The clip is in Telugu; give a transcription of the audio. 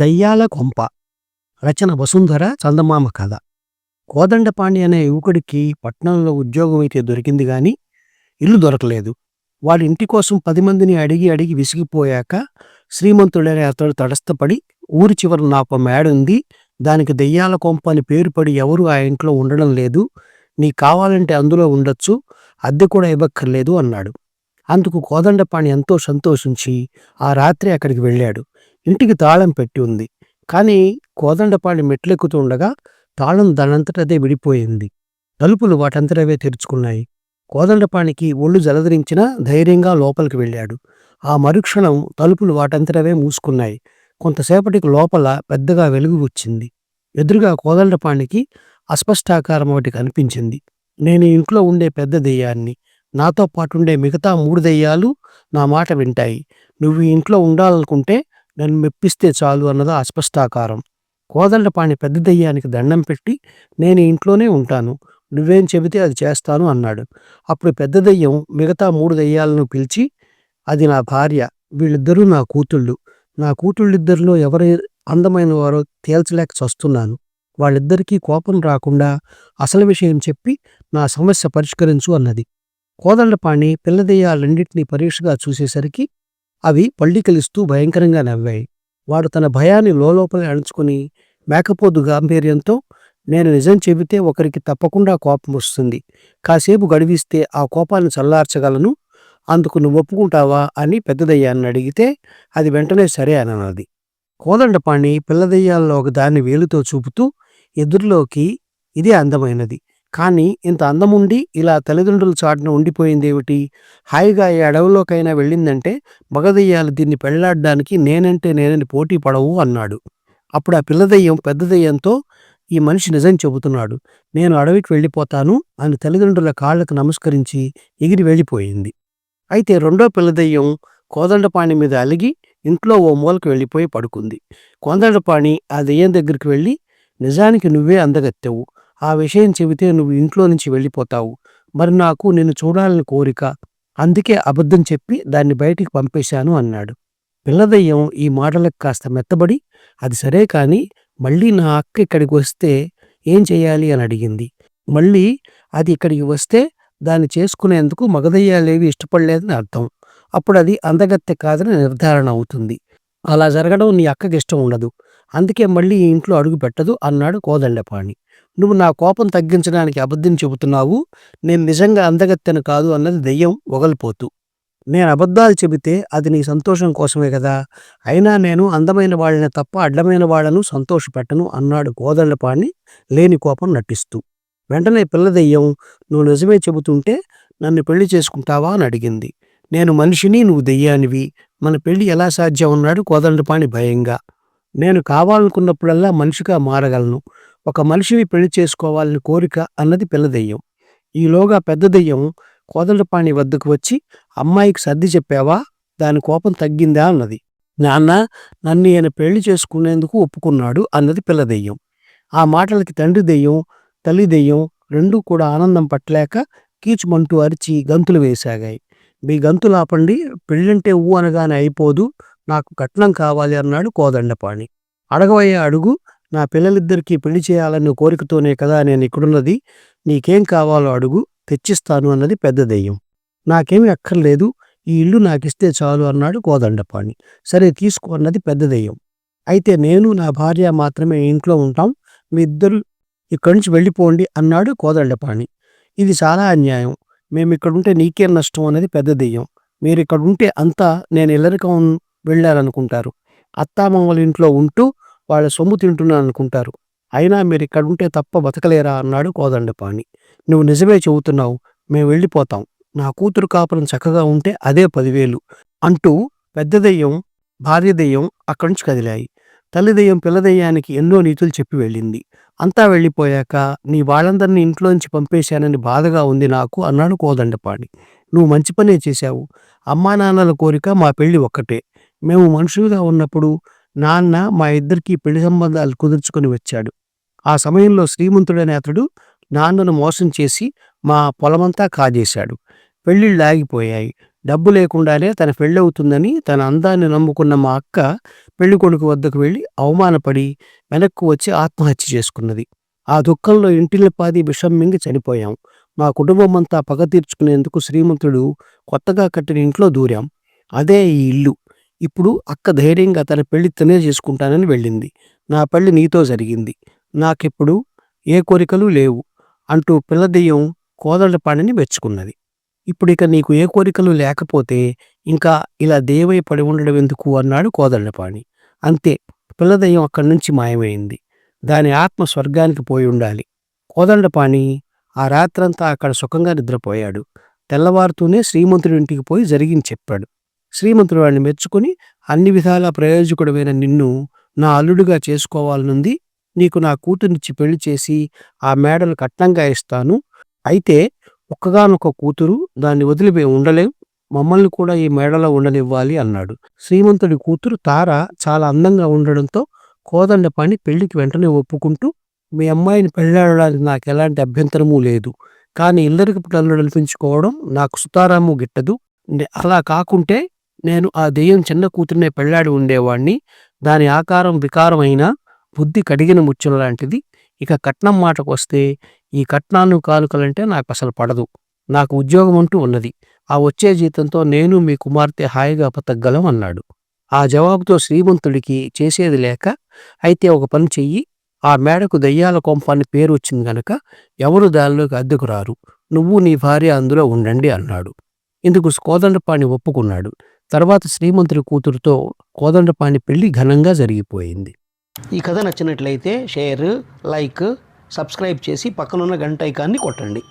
దయ్యాల కొంప. రచన వసుంధర చందమామ కథ. కోదండపాణి అనే యువకుడికి పట్టణంలో ఉద్యోగం అయితే దొరికింది గాని ఇల్లు దొరకలేదు. వాడి ఇంటి కోసం పది మందిని అడిగి అడిగి విసిగిపోయాక శ్రీమంతుడనే అతడు తటస్థపడి ఊరి చివర నాకు మేడ ఉంది. దానికి దెయ్యాల కొంప అని పేరు పడి ఎవరు ఆ ఇంట్లో ఉండడం లేదు. నీకు కావాలంటే అందులో ఉండొచ్చు. అద్దె కూడా ఇవ్వక్కర్లేదు అన్నాడు. అందుకు కోదండపాణి ఎంతో సంతోషించి ఆ రాత్రి అక్కడికి వెళ్ళాడు. ఇంటికి తాళం పెట్టి ఉంది. కానీ కోదండపాణి మెట్లెక్కుతూ ఉండగా తాళం దానంతటదే విడిపోయింది. తలుపులు వాటంతటవే తెరుచుకున్నాయి. కోదండపాణికి ఒళ్ళు జలధరించినా ధైర్యంగా లోపలికి వెళ్ళాడు. ఆ మరుక్షణం తలుపులు వాటంతటవే మూసుకున్నాయి. కొంతసేపటికి లోపల పెద్దగా వెలుగు వచ్చింది. ఎదురుగా కోదండపాణికి అస్పష్టాకారం ఒకటి కనిపించింది. నేను ఇంట్లో ఉండే పెద్ద దెయ్యాన్ని నాతో పాటుండే మిగతా మూడు దెయ్యాలు నా మాట వింటాయి. నువ్వు ఇంట్లో ఉండాలనుకుంటే నన్ను మెప్పిస్తే చాలు అన్నది అస్పష్టాకారం. కోదండపాణి పెద్ద దయ్యానికి దండం పెట్టి నేను ఇంట్లోనే ఉంటాను. నువ్వేం చెబితే అది చేస్తాను అన్నాడు. అప్పుడు పెద్ద దెయ్యం మిగతా మూడు దెయ్యాలను పిలిచి అది నా భార్య. వీళ్ళిద్దరూ నా కూతుళ్ళు. నా కూతుళ్ళిద్దరిలో ఎవరి అందమైన వారో తేల్చలేక చస్తున్నాను. వాళ్ళిద్దరికీ కోపం రాకుండా అసలు విషయం చెప్పి నా సమస్య పరిష్కరించు అన్నది. కోదండపాణి పిల్లదయ్యాలన్నింటినీ పరీక్షగా చూసేసరికి అవి పళ్ళికలిస్తూ భయంకరంగా నవ్వాయి. వాడు తన భయాన్ని లోపలే అణుచుకుని మేకపోతు గాంభీర్యంతో నేను నిజం చెబితే ఒకరికి తప్పకుండా కోపం వస్తుంది. కాసేపు గడివిస్తే ఆ కోపాన్ని చల్లార్చగలను. అందుకు నువ్వు ఒప్పుకుంటావా? అని పెద్దదయ్యాన్ని అడిగితే అది వెంటనే సరే అనన్నది. కోదండపాణి పిల్లదయ్యాల్లో ఒక దాన్ని వేలుతో చూపుతూ ఎదురులోకి ఇదే అందమైనది. కానీ ఇంత అందముండి ఇలా తల్లిదండ్రుల చాటున ఉండిపోయిందేమిటి? హాయిగా ఏ అడవిలోకైనా వెళ్ళిందంటే మగదయ్యాలు దీన్ని పెళ్ళాడడానికి నేనంటే నేనని పోటీ పడవు అన్నాడు. అప్పుడు ఆ పిల్లదయ్యం పెద్ద దయ్యంతో ఈ మనిషి నిజం చెబుతున్నాడు. నేను అడవికి వెళ్ళిపోతాను అని తల్లిదండ్రుల కాళ్ళకు నమస్కరించి ఎగిరి వెళ్ళిపోయింది. అయితే రెండో పిల్లదయ్యం కోదండపాణి మీద అలిగి ఇంట్లో ఓ మూలకు వెళ్ళిపోయి పడుకుంది. కోదండపాణి ఆ దెయ్యం దగ్గరికి వెళ్ళి నిజానికి నువ్వే అందగత్తావు. ఆ విషయం చెబితే నువ్వు ఇంట్లో నుంచి వెళ్ళిపోతావు. మరి నాకు నిన్ను చూడాలని కోరిక. అందుకే అబద్ధం చెప్పి దాన్ని బయటికి పంపేశాను అన్నాడు. పిల్లదయ్యం ఈ మాటలకు కాస్త మెత్తబడి అది సరే కాని మళ్ళీ నా అక్క ఇక్కడికి వస్తే ఏం చేయాలి అని అడిగింది. మళ్ళీ అది ఇక్కడికి వస్తే దాన్ని చేసుకునేందుకు మగదయ్యాలేవి ఇష్టపడలేదని అర్థం. అప్పుడు అది అందగత్తె కాదని నిర్ధారణ అవుతుంది. అలా జరగడం నీ అక్కకి ఇష్టం ఉండదు. అందుకే మళ్ళీ ఈ ఇంట్లో అడుగు పెట్టదు అన్నాడు కోదండపాణి. నువ్వు నా కోపం తగ్గించడానికి అబద్ధం చెబుతున్నావు. నేను నిజంగా అందగత్తెను కాదు అన్నది దెయ్యం ఒగలిపోతూ. నేను అబద్ధాలు చెబితే అది నీ సంతోషం కోసమే కదా. అయినా నేను అందమైన వాళ్ళని తప్ప అడ్డమైన వాళ్ళను సంతోషపెట్టను అన్నాడు కోదండపాణి లేని కోపం నటిస్తూ. వెంటనే పిల్ల దెయ్యం నువ్వు నిజమే చెబుతుంటే నన్ను పెళ్ళి చేసుకుంటావా? అని అడిగింది. నేను మనిషిని నువ్వు దెయ్యానివి. మన పెళ్ళి ఎలా సాధ్యం అన్నాడు కోదండపాణి భయంగా. నేను కావాలనుకున్నప్పుడల్లా మనిషిగా మారగలను. ఒక మనిషిని పెళ్ళి చేసుకోవాలని కోరిక అన్నది పిల్ల దెయ్యం. ఈలోగా పెద్ద దెయ్యం కోదండపాణి వద్దకు వచ్చి అమ్మాయికి సర్ది చెప్పావా? దాని కోపం తగ్గిందా? అన్నది. నాన్న నన్ను ఈయన పెళ్ళి చేసుకునేందుకు ఒప్పుకున్నాడు అన్నది పిల్ల దెయ్యం. ఆ మాటలకి తండ్రి దెయ్యం తల్లి దెయ్యం రెండూ కూడా ఆనందం పట్టలేక కీచుమంటూ అరిచి గంతులు వేసాగాయి. మీ గంతులు ఆపండి పెళ్ళంటే ఊ అనగానే అయిపోదు. నాకు కట్నం కావాలి అన్నాడు కోదండపాణి. అడగవయ్యే అడుగు. నా పిల్లలిద్దరికీ పెళ్ళి చేయాలన్న కోరికతోనే కదా నేను ఇక్కడున్నది. నీకేం కావాలో అడుగు. తెచ్చిస్తాను అన్నది పెద్ద దెయ్యం. నాకేమీ అక్కర్లేదు. ఈ ఇల్లు నాకిస్తే చాలు అన్నాడు కోదండపాణి. సరే తీసుకో అన్నది పెద్ద దెయ్యం. అయితే నేను నా భార్య మాత్రమే ఇంట్లో ఉంటాం. మీ ఇద్దరు ఇక్కడి నుంచి వెళ్ళిపోండి అన్నాడు కోదండపాణి. ఇది చాలా అన్యాయం. మేము ఇక్కడుంటే నీకేం నష్టం అనేది పెద్ద దెయ్యం. మీరు ఇక్కడ ఉంటే అంతా నేను ఇల్లరికం వెళ్ళారనుకుంటారు అత్తామామల ఇంట్లో ఉంటూ వాళ్ళ సొమ్ము తింటున్నాను అనుకుంటారు అయినా మీరు ఇక్కడ ఉంటే తప్ప బతకలేరా అన్నాడు కోదండపాణి. నువ్వు నిజమే చెబుతున్నావు మేము వెళ్ళిపోతాం. నా కూతురు కాపురం చక్కగా ఉంటే అదే పదివేలు అంటూ పెద్ద దెయ్యం భార్య దెయ్యం అక్కడి నుంచి కదిలాయి. తల్లిదెయ్యం పిల్ల ఎన్నో నీతులు చెప్పి వెళ్ళింది. అంతా వెళ్ళిపోయాక నీ వాళ్ళందరినీ ఇంట్లోంచి పంపేశానని బాధగా ఉంది నాకు అన్నాడు కోదండపాడి నువ్వు మంచి పనే చేశావు. అమ్మా నాన్నల కోరిక మా పెళ్ళి ఒక్కటే. మేము మనుషులుగా ఉన్నప్పుడు నాన్న మా ఇద్దరికీ పెళ్ళి సంబంధాలు కుదుర్చుకొని వచ్చాడు. ఆ సమయంలో శ్రీమంతుడనే అతడు నాన్నను మోసం చేసి మా పొలమంతా కాజేశాడు. పెళ్ళిళ్ళు ఆగిపోయాయి. డబ్బు లేకుండానే తన పెళ్ళవుతుందని తన అందాన్ని నమ్ముకున్న మా అక్క పెళ్ళి కొడుకు వద్దకు వెళ్ళి అవమానపడి వెనక్కు వచ్చి ఆత్మహత్య చేసుకున్నది. ఆ దుఃఖంలో ఇంటిల్లిపాది విషం మింగి చనిపోయాం. మా కుటుంబం అంతా పగ తీర్చుకునేందుకు శ్రీమంతుడు కొత్తగా కట్టిన ఇంట్లో దూరాం. అదే ఈ ఇల్లు. ఇప్పుడు అక్క ధైర్యంగా తన పెళ్ళి తనే చేసుకుంటానని వెళ్ళింది. నా పెళ్ళి నీతో జరిగింది. నాకిప్పుడు ఏ కోరికలు లేవు అంటూ పిల్లదెయ్యం కోదళ్ళపాణిని మెచ్చుకున్నది. ఇప్పుడు ఇక నీకు ఏ కోరికలు లేకపోతే ఇంకా ఇలా దేవై పడి ఉండడం ఎందుకు అన్నాడు కోదండపాణి. అంతే. పిల్లదయ్యం అక్కడి నుంచి మాయమైంది. దాని ఆత్మ స్వర్గానికి పోయి ఉండాలి. కోదండపాణి ఆ రాత్రంతా అక్కడ సుఖంగా నిద్రపోయాడు. తెల్లవారుతూనే శ్రీమంతుడి ఇంటికి పోయి జరిగింది చెప్పాడు. శ్రీమంతుడు వాడిని మెచ్చుకుని అన్ని విధాల ప్రయోజకుడమైన నిన్ను నా అల్లుడుగా చేసుకోవాలనుంది. నీకు నా కూతురినిచ్చి పెళ్ళి చేసి ఆ మేడలు కట్నంగా ఇస్తాను. అయితే ఒక్కగానొక్క కూతురు దాన్ని వదిలిపోయి ఉండలేం. మమ్మల్ని కూడా ఈ మేడలో ఉండనివ్వాలి అన్నాడు. శ్రీమంతుడి కూతురు తార చాలా అందంగా ఉండడంతో కోదండ పని పెళ్ళికి వెంటనే ఒప్పుకుంటూ మీ అమ్మాయిని పెళ్ళాడడానికి నాకు ఎలాంటి అభ్యంతరమూ లేదు. కానీ ఇల్లరికి పిల్లలు నడిపించుకోవడం నాకు సుతారాము గిట్టదు. అలా కాకుంటే నేను ఆ దెయ్యం చిన్న కూతురునే పెళ్ళాడి ఉండేవాణ్ణి. దాని ఆకారం వికారమైన బుద్ధి కడిగిన ముచ్చుల లాంటిది. ఇక కట్నం మాటకు వస్తే ఈ కట్నాన్ని కాలుకలంటే నాకు అసలు పడదు. నాకు ఉద్యోగం అంటూ ఉన్నది. ఆ వచ్చే జీతంతో నేను మీ కుమార్తె హాయిగా బతకగలం అన్నాడు. ఆ జవాబుతో శ్రీమంతుడికి చేసేది లేక అయితే ఒక పని చెయ్యి. ఆ మేడకు దయ్యాల కొంపాన్ని అని పేరు వచ్చింది గనక ఎవరు దానిలోకి అద్దెకు రారు. నువ్వు నీ భార్య అందులో ఉండండి అన్నాడు. ఇందుకు కోదండపాణి ఒప్పుకున్నాడు. తర్వాత శ్రీమంతుడి కూతురుతో కోదండపాణి పెళ్ళి ఘనంగా జరిగిపోయింది. ఈ కథ నచ్చినట్లయితే షేర్ లైక్ సబ్స్క్రైబ్ చేసి పక్కనున్న గంట ఐకాన్ని కొట్టండి.